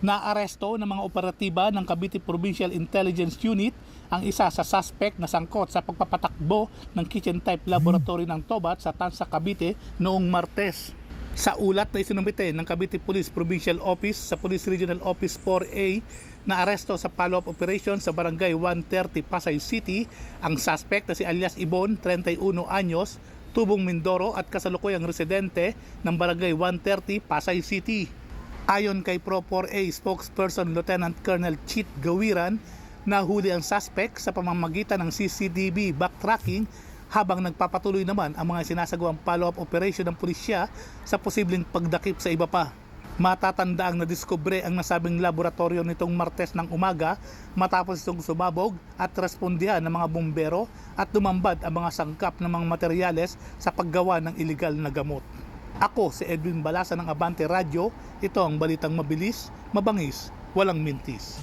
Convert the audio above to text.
Naaresto ng mga operatiba ng Cavite Provincial Intelligence Unit ang isa sa suspect na sangkot sa pagpapatakbo ng kitchen type laboratory ng Tobat sa Tansa, Cavite noong Martes. Sa ulat na isinumite ng Cavite Police Provincial Office sa Police Regional Office 4A na aresto sa follow-up operation sa Barangay 130 Pasay City ang suspect na si alias Ibon, 31 anyos, tubong Mindoro at kasalukuyang residente ng Barangay 130 Pasay City. Ayon kay Pro 4A spokesperson Lieutenant Colonel Chit Gawiran, nahuli ang suspect sa pamamagitan ng CCTV backtracking habang nagpapatuloy naman ang mga sinasagawang follow-up operation ng pulisya sa posibleng pagdakip sa iba pa. Matatanda ang nadiskubre ang nasabing laboratorio nitong Martes ng umaga matapos itong sumabog at respondihan ng mga bumbero at dumambad ang mga sangkap ng mga materyales sa paggawa ng iligal na gamot. Ako si Edwin Balasa ng Abante Radio. Ito ang balitang mabilis, mabangis, walang mintis.